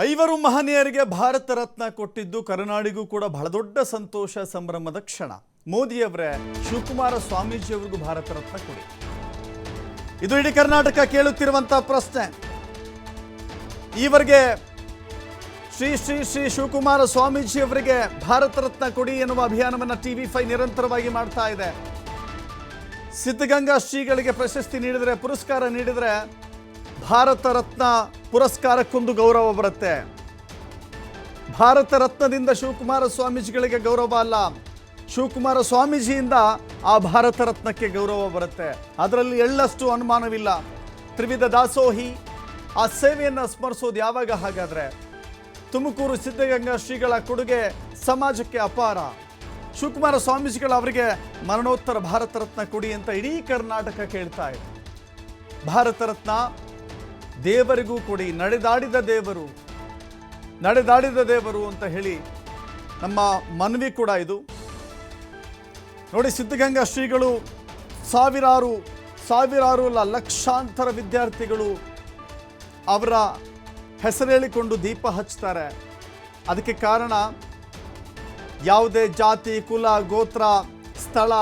ಐವರು ಮಹನೀಯರಿಗೆ ಭಾರತ ರತ್ನ ಕೊಟ್ಟಿದ್ದು ಕರುನಾಡಿಗೂ ಕೂಡ ಬಹಳ ದೊಡ್ಡ ಸಂತೋಷ ಸಂಭ್ರಮದ ಕ್ಷಣ. ಮೋದಿಯವರೇ ಶಿವಕುಮಾರ ಸ್ವಾಮೀಜಿಯವರಿಗೂ ಭಾರತ ರತ್ನ ಕೊಡಿ. ಇದು ಇಡೀ ಕರ್ನಾಟಕ ಕೇಳುತ್ತಿರುವಂತಹ ಪ್ರಶ್ನೆ. ಈವರೆಗೆ ಶ್ರೀ ಶ್ರೀ ಶ್ರೀ ಶಿವಕುಮಾರ ಸ್ವಾಮೀಜಿಯವರಿಗೆ ಭಾರತ ರತ್ನ ಕೊಡಿ ಎನ್ನುವ ಅಭಿಯಾನವನ್ನು ಟಿವಿ ಫೈ ನಿರಂತರವಾಗಿ ಮಾಡ್ತಾ ಇದೆ. ಸಿದ್ಧಗಂಗಾ ಶ್ರೀಗಳಿಗೆ ಪ್ರಶಸ್ತಿ ನೀಡಿದರೆ, ಪುರಸ್ಕಾರ ನೀಡಿದರೆ ಭಾರತ ರತ್ನ ಪುರಸ್ಕಾರಕ್ಕೊಂದು ಗೌರವ ಬರುತ್ತೆ. ಭಾರತ ರತ್ನದಿಂದ ಶಿವಕುಮಾರ ಸ್ವಾಮೀಜಿಗಳಿಗೆ ಗೌರವ ಅಲ್ಲ. ಶಿವಕುಮಾರ ಸ್ವಾಮೀಜಿಯಿಂದ ಆ ಭಾರತ ರತ್ನಕ್ಕೆ ಗೌರವ ಬರುತ್ತೆ. ಅದರಲ್ಲಿ ಎಳ್ಳಷ್ಟು ಅನುಮಾನವಿಲ್ಲ. ತ್ರಿವಿಧ ದಾಸೋಹಿ, ಆ ಸೇವೆಯನ್ನು ಸ್ಮರಿಸೋದು ಯಾವಾಗ ಹಾಗಾದರೆ? ತುಮಕೂರು ಸಿದ್ಧಗಂಗಾ ಶ್ರೀಗಳ ಕೊಡುಗೆ ಸಮಾಜಕ್ಕೆ ಅಪಾರ. ಶಿವಕುಮಾರ ಸ್ವಾಮೀಜಿಗಳು ಅವರಿಗೆ ಮರಣೋತ್ತರ ಭಾರತ ರತ್ನ ಕೊಡಿ ಅಂತ ಇಡೀ ಕರ್ನಾಟಕ ಕೇಳ್ತಾ ಇದೆ. ಭಾರತ ರತ್ನ ದೇವರಿಗೂ ಕೊಡಿ. ನಡೆದಾಡಿದ ದೇವರು ನಡೆದಾಡಿದ ದೇವರು ಅಂತ ಹೇಳಿ ನಮ್ಮ ಮನವಿ ಕೂಡ ಇದು. ನೋಡಿ, ಸಿದ್ಧಗಂಗಾ ಶ್ರೀಗಳು ಸಾವಿರಾರು ಸಾವಿರಾರು ಅಲ್ಲ ಲಕ್ಷಾಂತರ ವಿದ್ಯಾರ್ಥಿಗಳು ಅವರ ಹೆಸರೇಳಿಕೊಂಡು ದೀಪ ಹಚ್ತಾರೆ. ಅದಕ್ಕೆ ಕಾರಣ ಯಾವುದೇ ಜಾತಿ, ಕುಲ, ಗೋತ್ರ, ಸ್ಥಳ,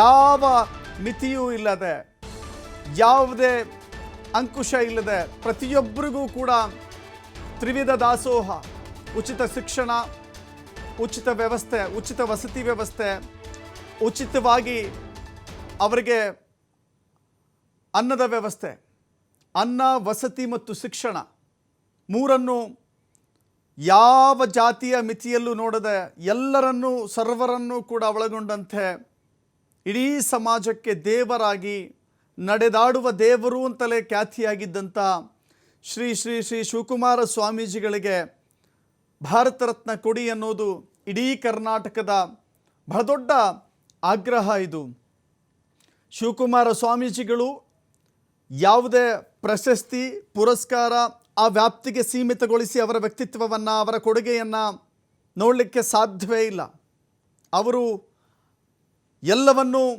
ಯಾವ ಮಿತಿಯೂ ಇಲ್ಲದೆ, ಯಾವುದೇ ಅಂಕುಶ ಇಲ್ಲದೆ ಪ್ರತಿಯೊಬ್ಬರಿಗೂ ಕೂಡ ತ್ರಿವಿಧ ದಾಸೋಹ, ಉಚಿತ ಶಿಕ್ಷಣ, ಉಚಿತ ವ್ಯವಸ್ಥೆ, ಉಚಿತ ವಸತಿ ವ್ಯವಸ್ಥೆ, ಉಚಿತವಾಗಿ ಅವರಿಗೆ ಅನ್ನದ ವ್ಯವಸ್ಥೆ, ಅನ್ನ, ವಸತಿ ಮತ್ತು ಶಿಕ್ಷಣ ಮೂರನ್ನು ಯಾವ ಜಾತಿಯ ಮಿತಿಯಲ್ಲೂ ನೋಡದೆ ಎಲ್ಲರನ್ನೂ, ಸರ್ವರನ್ನೂ ಕೂಡ ಒಳಗೊಂಡಂತೆ ಇಡೀ ಸಮಾಜಕ್ಕೆ ದೇವರಾಗಿ ನಡೆದಾಡುವ ದೇವರು ಅಂತಲೇ ಖ್ಯಾತಿಯಾಗಿದ್ದಂಥ ಶ್ರೀ ಶ್ರೀ ಶ್ರೀ ಶಿವಕುಮಾರ ಸ್ವಾಮೀಜಿಗಳಿಗೆ ಭಾರತ ರತ್ನ ಕೊಡಿ ಅನ್ನೋದು ಇಡೀ ಕರ್ನಾಟಕದ ಬಹಳ ದೊಡ್ಡ ಆಗ್ರಹ ಇದು. ಶಿವಕುಮಾರ ಸ್ವಾಮೀಜಿಗಳು ಯಾವುದೇ ಪ್ರಶಸ್ತಿ, ಪುರಸ್ಕಾರ ಆ ವ್ಯಾಪ್ತಿಗೆ ಸೀಮಿತಗೊಳಿಸಿ ಅವರ ವ್ಯಕ್ತಿತ್ವವನ್ನು, ಅವರ ಕೊಡುಗೆಯನ್ನು ನೋಡಲಿಕ್ಕೆ ಸಾಧ್ಯವೇ ಇಲ್ಲ. ಅವರು ಎಲ್ಲವನ್ನೂ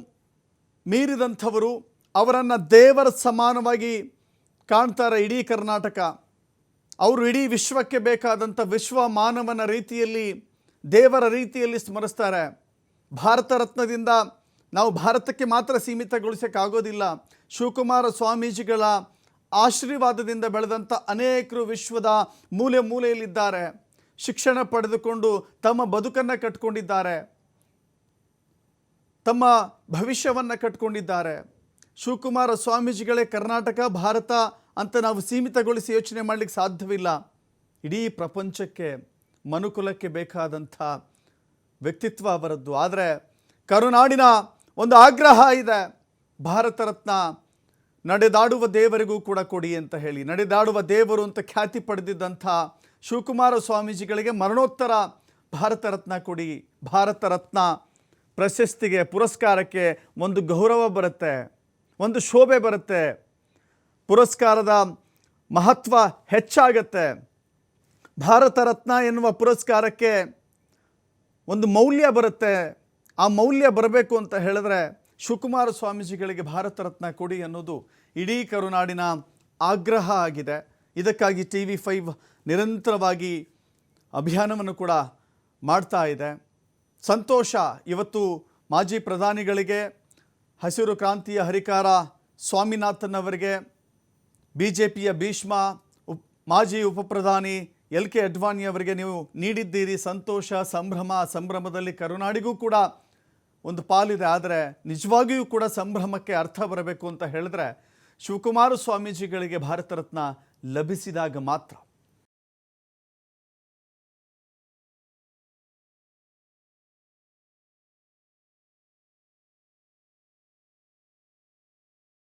ಮೀರಿದಂಥವರು ಅವರನ್ನು ದೇವರ ಸಮಾನವಾಗಿ ಕಾಣ್ತಾರೆ ಇಡೀ ಕರ್ನಾಟಕ. ಅವರು ಇಡೀ ವಿಶ್ವಕ್ಕೆ ಬೇಕಾದಂಥ ವಿಶ್ವ ಮಾನವನ ರೀತಿಯಲ್ಲಿ, ದೇವರ ರೀತಿಯಲ್ಲಿ ಸ್ಮರಿಸ್ತಾರೆ. ಭಾರತ ರತ್ನದಿಂದ ನಾವು ಭಾರತಕ್ಕೆ ಮಾತ್ರ ಸೀಮಿತಗೊಳಿಸೋಕ್ಕಾಗೋದಿಲ್ಲ ಶಿವಕುಮಾರ ಸ್ವಾಮೀಜಿಗಳ ಆಶೀರ್ವಾದದಿಂದ ಬೆಳೆದಂಥ ಅನೇಕರು ವಿಶ್ವದ ಮೂಲೆ ಮೂಲೆಯಲ್ಲಿದ್ದಾರೆ. ಶಿಕ್ಷಣ ಪಡೆದುಕೊಂಡು ತಮ್ಮ ಬದುಕನ್ನು ಕಟ್ಕೊಂಡಿದ್ದಾರೆ. ತಮ್ಮ ಭವಿಷ್ಯವನ್ನು ಕಟ್ಕೊಂಡಿದ್ದಾರೆ. ಶಿವಕುಮಾರ ಸ್ವಾಮೀಜಿಗಳೇ ಕರ್ನಾಟಕ, ಭಾರತ ಅಂತ ನಾವು ಸೀಮಿತಗೊಳಿಸಿ ಯೋಚನೆ ಮಾಡಲಿಕ್ಕೆ ಸಾಧ್ಯವಿಲ್ಲ. ಇಡೀ ಪ್ರಪಂಚಕ್ಕೆ, ಮನುಕುಲಕ್ಕೆ ಬೇಕಾದಂಥ ವ್ಯಕ್ತಿತ್ವ ಅವರದ್ದು. ಆದರೆ ಕರುನಾಡಿನ ಒಂದು ಆಗ್ರಹ ಇದೆ. ಭಾರತ ರತ್ನ ನಡೆದಾಡುವ ದೇವರಿಗೂ ಕೂಡ ಕೊಡಿ ಅಂತ ಹೇಳಿ. ನಡೆದಾಡುವ ದೇವರು ಅಂತ ಖ್ಯಾತಿ ಪಡೆದಿದ್ದಂಥ ಶಿವಕುಮಾರ ಸ್ವಾಮೀಜಿಗಳಿಗೆ ಮರಣೋತ್ತರ ಭಾರತ ರತ್ನ ಕೊಡಿ. ಭಾರತ ರತ್ನ ಪ್ರಶಸ್ತಿಗೆ, ಪುರಸ್ಕಾರಕ್ಕೆ ಒಂದು ಗೌರವ ಬರುತ್ತೆ. ಒಂದು ಶೋಭೆ ಬರುತ್ತೆ. ಪುರಸ್ಕಾರದ ಮಹತ್ವ ಹೆಚ್ಚಾಗತ್ತೆ. ಭಾರತ ರತ್ನ ಎನ್ನುವ ಪುರಸ್ಕಾರಕ್ಕೆ ಒಂದು ಮೌಲ್ಯ ಬರುತ್ತೆ. ಆ ಮೌಲ್ಯ ಬರಬೇಕು ಅಂತ ಹೇಳಿದ್ರೆ ಶಿವಕುಮಾರ ಸ್ವಾಮೀಜಿಗಳಿಗೆ ಭಾರತ ರತ್ನ ಕೊಡಿ ಅನ್ನೋದು ಇಡೀ ಕರುನಾಡಿನ ಆಗ್ರಹ ಆಗಿದೆ. ಇದಕ್ಕಾಗಿ ಟಿ ವಿ ಫೈವ್ ನಿರಂತರವಾಗಿ ಅಭಿಯಾನವನ್ನು ಕೂಡ ಮಾಡ್ತಾ ಇದೆ. ಸಂತೋಷ ಇವತ್ತು ಮಾಜಿ ಪ್ರಧಾನಿಗಳಿಗೆ ಹಸಿರು ಕ್ರಾಂತಿಯ ಹರಿಕಾರ ಸ್ವಾಮಿನಾಥನ್ ಅವರಿಗೆ ಬಿ ಜೆ ಪಿಯ ಭೀಷ್ಮ ಉಪ್, ಮಾಜಿ ಉಪಪ್ರಧಾನಿ ಎಲ್ ಕೆ ಅಡ್ವಾಣಿ ಅವರಿಗೆ ನೀವು ನೀಡಿದ್ದೀರಿ ಸಂತೋಷ, ಸಂಭ್ರಮ, ಸಂಭ್ರಮದಲ್ಲಿ ಕರುನಾಡಿಗೂ ಕೂಡ ಒಂದು ಪಾಲಿದೆ. ಆದರೆ ನಿಜವಾಗಿಯೂ ಕೂಡ ಸಂಭ್ರಮಕ್ಕೆ ಅರ್ಥ ಬರಬೇಕು ಅಂತ ಹೇಳಿದ್ರೆ ಶಿವಕುಮಾರ ಸ್ವಾಮೀಜಿಗಳಿಗೆ ಭಾರತ ರತ್ನ ಲಭಿಸಿದಾಗ ಮಾತ್ರ.